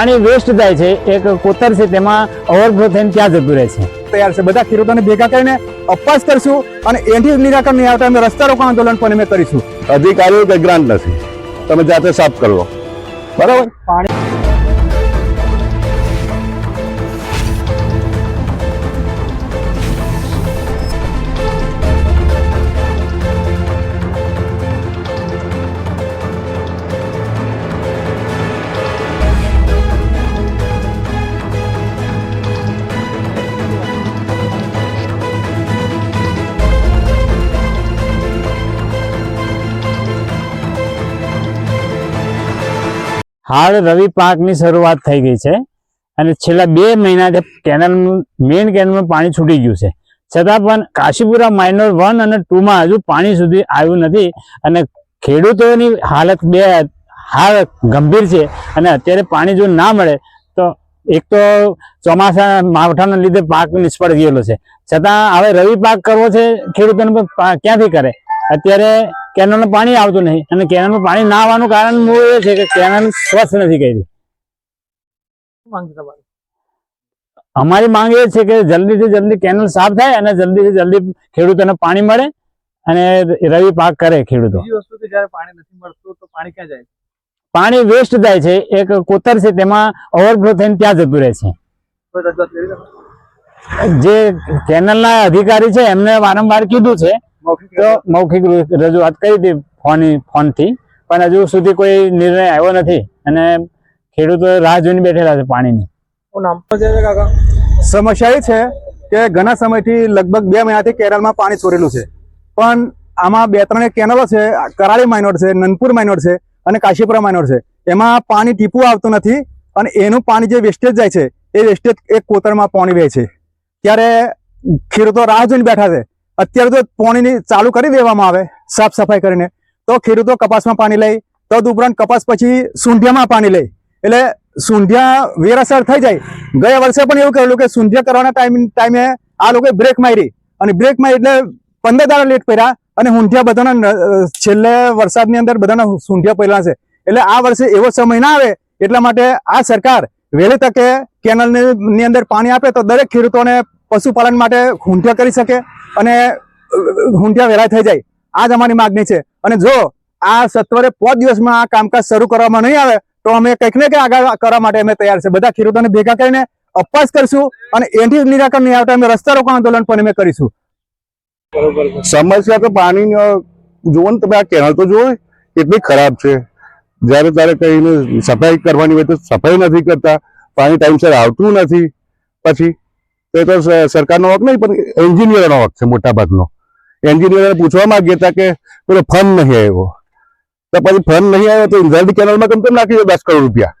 પાણી વેસ્ટ થાય છે એક કોતર છે તેમાં ઓવરફ્લો થઈને ત્યાં જતું રહે છે. તૈયાર છે. બધા ખેડૂતોને ભેગા કરીને અપવાસ કરશું અને એથી નિરાકરણ નહીં આવતા અમે રસ્તા રોકો આંદોલન પણ અમે કરીશું. અધિકારીઓ કંઈ ગ્રાન્ટ નથી? તમે જાતે સાફ કરો. બરાબર? હાલ રવિ પાકની શરૂઆત થઈ ગઈ છે અને છેલ્લા બે મહિનાથી કેનલનું મેઇન કેનાલનું પાણી છૂટી ગયું છે. છતાં પણ કાશીપુરા માઇનોર વન અને ટુમાં હજુ પાણી સુધી આવ્યું નથી અને ખેડૂતોની હાલત બે હાલ ગંભીર છે અને અત્યારે પાણી જો ના મળે તો એક તો ચોમાસા માવઠાના લીધે પાક નિષ્ફળ ગયેલો છે. છતાં હવે રવિ પાક કરવો છે ખેડૂતોને ક્યાંથી કરે? અત્યારે કેનલનું પાણી આવતું નહીં. અને કેનલનું પાણી ના આવવાનું કારણ મૂળ એ છે કે કેનાલ સ્વચ્છ નથી કરી અમારી માંગ એ છે કે જલ્દીથી જલ્દી કેનલ સાફ થાય અને જલ્દીથી જલ્દી ખેડૂતોને પાણી મળે અને રવિ પાક કરે ખેડૂતો. પાણી નથી મળતું તો પાણી ક્યાં જાય? પાણી વેસ્ટ થાય છે. એક કોતર છે તેમાં ઓવરફ્લો થઈને ત્યાં જતું રહે છે? જે કેનલના અધિકારી છે એમને વારંવાર કીધું છે તો મૌખિક રજૂઆત કરી હતી ફોન ફોનથી? પણ હજુ સુધી કોઈ નિર્ણય આવ્યો નથી. અને ખેડૂતો રાહ જોઈને બેઠેલા છે પાણીની. સમસ્યા એ છે કે ઘણા સમયથી લગભગ બે મહિનાથી કેરળમાં પાણી છોડેલું છે. પણ આમાં બે ત્રણ કેનલો છે કરાળી માઇનોર છે નનપુર માઇનોર છે અને કાશીપુરા માઇનોર છે. એમાં પાણી ટીપું આવતું નથી અને એનું પાણી જે વેસ્ટેજ જાય છે એ વેસ્ટેજ એક કોતરમાં પાણી વહે છે. ત્યારે ખેડૂતો રાહ જોઈને બેઠા છે અત્યારે જો પોણીની ચાલુ કરી દેવામાં આવે, સાફ સફાઈ કરીને. તો ખેડૂતો કપાસમાં પાણી લે, તદ ઉપરાંત કપાસ પછી સૂંઢિયામાં પાણી લે. એટલે સૂંઢિયા વેરાસર થઈ જાય. ગયા વર્ષે પણ એવું કહેલું કે સૂંઢિયા કરવાના ટાઈમ, ટાઈમે આ લોકોએ બ્રેક મારી. અને બ્રેક મારી એટલે પંદર દાડા લેટ પડ્યા અને ઊંધિયા બધાના છેલ્લે વરસાદની અંદર બધાના સૂંઢિયા પહેલા છે. એટલે આ વર્ષે એવો સમય ના આવે, એટલા માટે આ સરકાર વહેલી તકે કેનલની અંદર પાણી આપે તો દરેક ખેડૂતોને પશુપાલન માટે હુંઠિયા કરી શકે અને હુંઠિયા વેરાય થઈ જાય. આ જ અમારી માગણી છે. અને જો આ સત્વરે પાંચ દિવસમાં આ કામકાજ શરૂ કરવામાં નહીં આવે, તો અમે કંઈક ને કંઈક આગળ કરવા માટે અમે તૈયાર છે. બધા ખેડૂતોને ભેગા કરીને અપવાસ કરશું અને એથી નિરાકરણ નહીં આવતા અમે રસ્તા રોકો આંદોલન પણ અમે કરીશું. સમસ્યા તો પાણી જુઓ ને તમે આ કેનલ તો જુઓ, કેટલી ખરાબ છે. જ્યારે તારે કહીને સફાઈ કરવાની હોય તો સફાઈ નથી કરતા. પાણી ટાઈમસર આવતું નથી. પછી તો એ તો સ- સરકારનો હક નહીં પણ એન્જિનિયરનો હક છે મોટા ભાગનો. એન્જિનિયરને પૂછવા માંગીએ હતા કે પેલો ફંડ નહીં આવ્યો. તો પછી ફંડ નહીં આવ્યો તો ઇન્દ્રાવતી કેનલમાં કેમ કેમ નાખી દે દસ કરોડ રૂપિયા?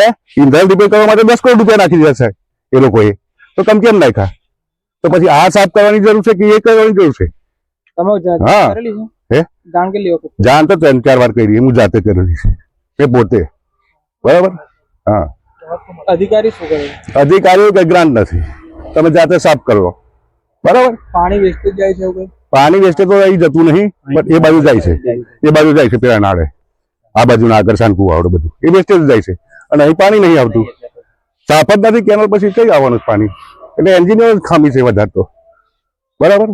હે? ઇન્દ્રાવતી રિપેર કરવા માટે દસ કરોડ રૂપિયા નાખી દેશે એ લોકોએ. તો કમ કેમ નાખ્યા? તો પછી આ સાફ કરવાની જરૂર છે કે એ કરવાની જરૂર છે? તમે જા- હા. કરેલી છે? હે? જાણ કેટલી વખત જાણ તો ત્રણ ચાર વાર કરી હું જાતે કરેલી છે. એ પોતે. બરાબર? હા. અધિકારી શું કરે? અધિકારીઓ કઈ ગ્રાન્ટ નથી? તમે જાતે સાફ કરો બરાબર? પાણી વેસ્ટેજ જાય છે એવું પાણી વેસ્ટેજ તો અહીં જતું નહીં બટ એ બાજુ જાય છે. એ બાજુ જાય છે પેલા નાળે. આ બાજુના શાનકુ આવડે બધું. એ વેસ્ટેજ જાય છે. અને અહીં પાણી નહીં આવતું. સાફ જ નથી કેનલ પછી કઈ આવવાનું પાણી? એટલે એન્જિનિયર ખામી છે વધારે તો. બરાબર?